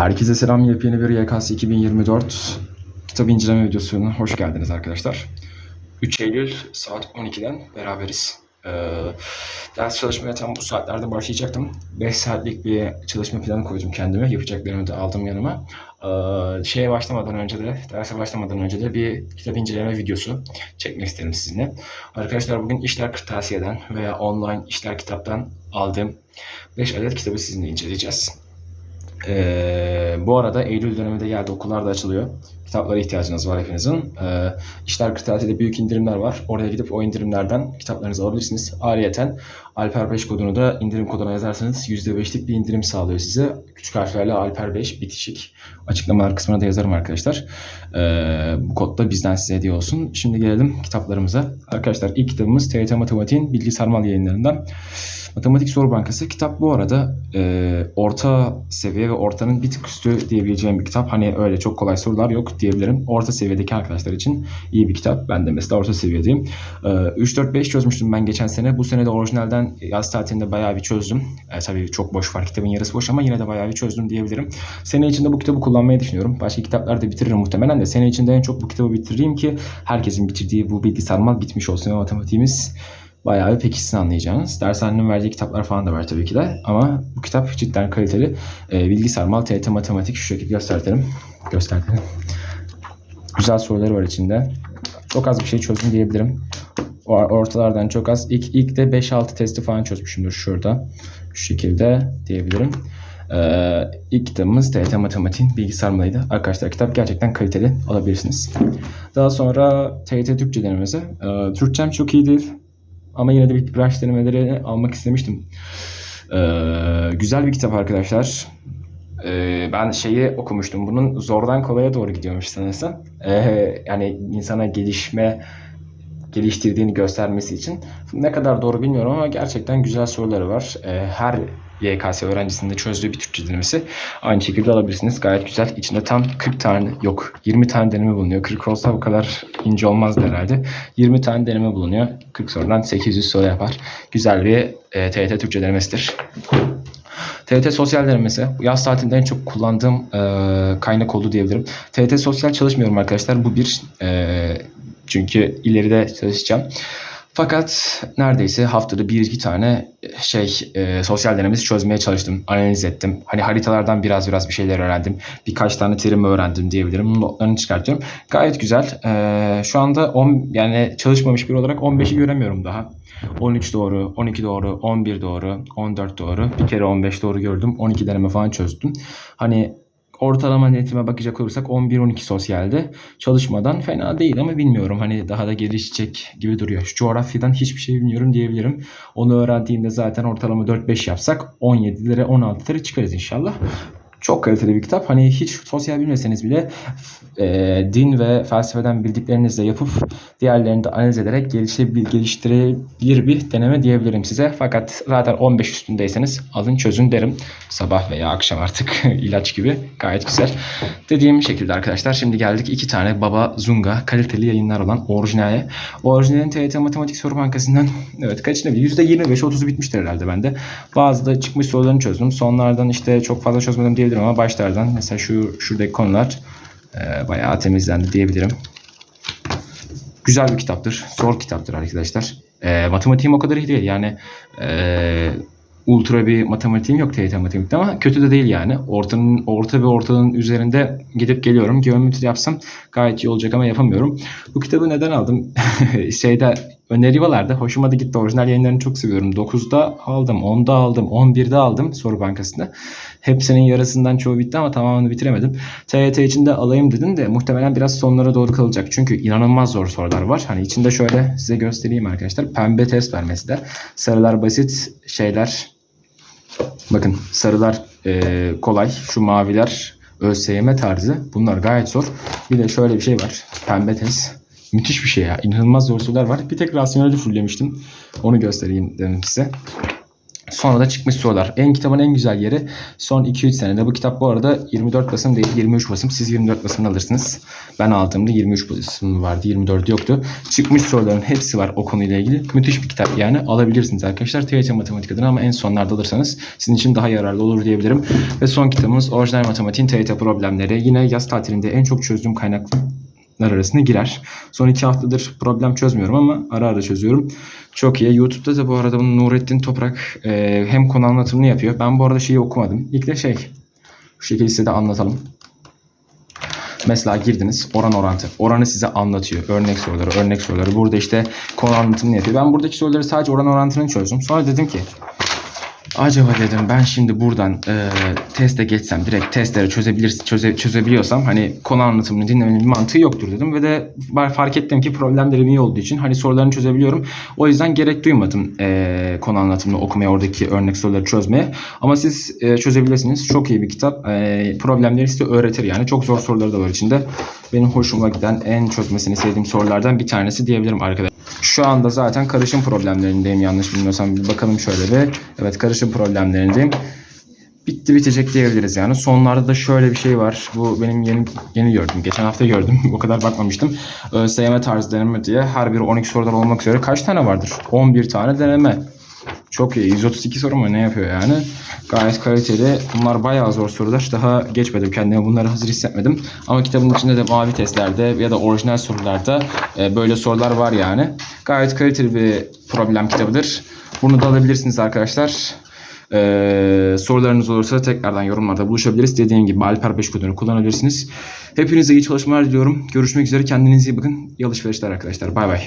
Herkese selam. Yepyeni bir YKS 2024 kitap inceleme videosuna hoş geldiniz arkadaşlar. 3 Eylül saat 12'den beraberiz. Ee, ders çalışmaya tam bu saatlerde başlayacaktım. 5 saatlik bir çalışma planı koydum kendime. Yapacaklarımı da aldım yanıma. Ee, şeye başlamadan önce de, derse başlamadan önce de bir kitap inceleme videosu çekmek istedim sizinle. Arkadaşlar bugün İşler Kırtasiye'den veya online İşler Kitap'tan aldığım 5 adet kitabı sizinle inceleyeceğiz. Ee, bu arada Eylül dönemi de geldi. Okullar da açılıyor. Kitaplara ihtiyacınız var hepinizin. Ee, İşler Kırtasiye'de büyük indirimler var. Oraya gidip o indirimlerden kitaplarınızı alabilirsiniz. Ayrıyeten Alper 5 kodunu da indirim koduna yazarsanız %5'lik bir indirim sağlıyor size. Küçük harflerle Alper 5 bitişik. Açıklamalar kısmına da yazarım arkadaşlar. Ee, bu kod da bizden size hediye olsun. Şimdi gelelim kitaplarımıza. Arkadaşlar ilk kitabımız TYT Matematik'in Bilgi Sarmal yayınlarından. Matematik Soru Bankası. Kitap bu arada e, orta seviye ve ortanın bir tık üstü diyebileceğim bir kitap. Hani öyle çok kolay sorular yok diyebilirim. Orta seviyedeki arkadaşlar için iyi bir kitap. Ben de mesela orta seviyedeyim. E, 3-4-5 çözmüştüm ben geçen sene. Bu sene de orijinalden yaz tatilinde bayağı bir çözdüm. E, tabii çok boş var. Kitabın yarısı boş ama yine de bayağı bir çözdüm diyebilirim. Sene içinde bu kitabı kullanmayı düşünüyorum. Başka kitaplar da bitiririm muhtemelen de. Sene içinde en çok bu kitabı bitireyim ki herkesin bitirdiği bu bilgi sarmal bitmiş olsun ve matematiğimiz bayağı bir pekişsin anlayacağınız. Dershanenin verdiği kitaplar falan da var tabii ki de. Ama bu kitap cidden kaliteli. E, bilgi sarmal, TET matematik şu şekilde göstertelim. Göstertelim. Güzel soruları var içinde. Çok az bir şey çözdüm diyebilirim. Ortalardan çok az. İlk, ilk de 5-6 testi falan çözmüşümdür şurada. Şu şekilde diyebilirim. Ee, ilk kitabımız TYT Matematiğin bilgi sarmalıydı. Arkadaşlar kitap gerçekten kaliteli. Alabilirsiniz. Daha sonra TYT Türkçe denemesi. Ee, Türkçem çok iyi değil. Ama yine de bir branş denemeleri almak istemiştim. Ee, güzel bir kitap arkadaşlar. Ee, ben şeyi okumuştum. Bunun zordan kolaya doğru gidiyormuş sanırsam. Ee, yani insana gelişme geliştirdiğini göstermesi için. Ne kadar doğru bilmiyorum ama gerçekten güzel soruları var. Ee, her YKS öğrencisinin de çözdüğü bir Türkçe denemesi. Aynı şekilde alabilirsiniz. Gayet güzel. İçinde tam 40 tane yok 20 tane deneme bulunuyor. 40 olsa bu kadar ince olmazdı herhalde. 20 tane deneme bulunuyor. 40 sorudan 800 soru yapar. Güzel bir e, TYT Türkçe denemesidir. TYT Sosyal denemesi. Yaz tatilinde en çok kullandığım e, kaynak oldu diyebilirim. TYT Sosyal çalışmıyorum arkadaşlar. Bu bir. E, çünkü ileride çalışacağım. Fakat neredeyse haftada bir iki tane şey e, sosyal denemesi çözmeye çalıştım. Analiz ettim. Hani haritalardan biraz biraz bir şeyler öğrendim. Birkaç tane terim öğrendim diyebilirim. Notlarını çıkartıyorum. Gayet güzel. E, şu anda 10 yani çalışmamış biri olarak 15'i göremiyorum daha. 13 doğru, 12 doğru, 11 doğru, 14 doğru. Bir kere 15 doğru gördüm. 12 deneme falan çözdüm. Hani ortalama netime bakacak olursak 11-12 sosyalde çalışmadan fena değil ama bilmiyorum hani daha da gelişecek gibi duruyor. Şu coğrafyadan hiçbir şey bilmiyorum diyebilirim. Onu öğrendiğimde zaten ortalama 4-5 yapsak 17'lere 16'lara çıkarız inşallah. Çok kaliteli bir kitap. Hani hiç sosyal bilmeseniz bile e, din ve felsefeden bildiklerinizle yapıp diğerlerini de analiz ederek geliştirebilir bir deneme diyebilirim size. Fakat zaten 15 üstündeyseniz alın çözün derim. Sabah veya akşam artık ilaç gibi. Gayet güzel. Dediğim şekilde arkadaşlar şimdi geldik iki tane Baba Zunga kaliteli yayınlar olan orijinale. Orijinalin TYT Matematik Soru Bankası'ndan evet kaçını %25-30'u bitmiştir herhalde bende. Bazı da çıkmış sorularını çözdüm. Sonlardan işte çok fazla çözmedim diyebilirim ama başlardan mesela şu şuradaki konular e, bayağı temizlendi diyebilirim. Güzel bir kitaptır. Zor kitaptır arkadaşlar. E, matematiğim o kadar iyi değil. Yani e, ultra bir matematiğim yok TYT matematikte ama kötü de değil yani. Ortanın orta ve ortalığın üzerinde gidip geliyorum. Geometri yapsam gayet iyi olacak ama yapamıyorum. Bu kitabı neden aldım? Şeyde öneriyorlardı. Hoşuma da gitti. Orijinal yayınlarını çok seviyorum. 9'da aldım, 10'da aldım, 11'de aldım soru bankasında. Hepsinin yarısından çoğu bitti ama tamamını bitiremedim. TYT için de alayım dedim de muhtemelen biraz sonlara doğru kalacak. Çünkü inanılmaz zor sorular var. Hani içinde şöyle size göstereyim arkadaşlar. Pembe test vermesi de. Sarılar basit şeyler. Bakın sarılar e, kolay. Şu maviler ÖSYM tarzı. Bunlar gayet zor. Bir de şöyle bir şey var. Pembe test. Müthiş bir şey ya. İnanılmaz zor sorular var. Bir tek rasyoneli fulllemiştim. Onu göstereyim dedim size. Sonra da çıkmış sorular. En kitabın en güzel yeri son 2-3 senede. Bu kitap bu arada 24 basım değil 23 basım. Siz 24 basımını alırsınız. Ben aldığımda 23 basım vardı. 24 yoktu. Çıkmış soruların hepsi var o konuyla ilgili. Müthiş bir kitap yani. Alabilirsiniz arkadaşlar. TYT matematik adına ama en sonlarda alırsanız sizin için daha yararlı olur diyebilirim. Ve son kitabımız Orijinal Matematiğin TYT Problemleri. Yine yaz tatilinde en çok çözdüğüm kaynaklar arasına girer. Son iki haftadır problem çözmüyorum ama ara ara çözüyorum. Çok iyi. YouTube'da da bu arada bunu Nurettin Toprak e, hem konu anlatımını yapıyor. Ben bu arada şeyi okumadım. İlk de şey, şu şekilde size de anlatalım. Mesela girdiniz oran orantı. Oranı size anlatıyor. Örnek soruları, örnek soruları. Burada işte konu anlatımını yapıyor. Ben buradaki soruları sadece oran orantını çözdüm. Sonra dedim ki Acaba dedim ben şimdi buradan e, teste geçsem direkt testleri çözebilir çöze, çözebiliyorsam hani konu anlatımını dinlemenin bir mantığı yoktur dedim ve de fark ettim ki problemlerim iyi olduğu için hani sorularını çözebiliyorum. O yüzden gerek duymadım e, konu anlatımını okumaya oradaki örnek soruları çözmeye. Ama siz e, çözebilirsiniz. Çok iyi bir kitap. E, problemleri size öğretir yani. Çok zor soruları da var içinde. Benim hoşuma giden en çözmesini sevdiğim sorulardan bir tanesi diyebilirim arkadaşlar. Şu anda zaten karışım problemlerindeyim yanlış bilmiyorsam. Bir bakalım şöyle bir. Evet karışım problemlerindeyim. Bitti bitecek diyebiliriz yani. Sonlarda da şöyle bir şey var. Bu benim yeni yeni gördüm. Geçen hafta gördüm. o kadar bakmamıştım. ÖSYM tarzı deneme diye her biri 12 sorudan olmak üzere kaç tane vardır? 11 tane deneme. Çok iyi. 132 soru mu ne yapıyor yani? Gayet kaliteli. Bunlar bayağı zor sorular. Daha geçmedim kendime. Bunları hazır hissetmedim. Ama kitabın içinde de mavi testlerde ya da orijinal sorularda e, böyle sorular var yani. Gayet kaliteli bir problem kitabıdır. Bunu da alabilirsiniz arkadaşlar. Ee, sorularınız olursa tekrardan yorumlarda buluşabiliriz. Dediğim gibi Alper 5 kodunu kullanabilirsiniz. Hepinize iyi çalışmalar diliyorum. Görüşmek üzere. Kendinize iyi bakın. İyi alışverişler arkadaşlar. Bay bay.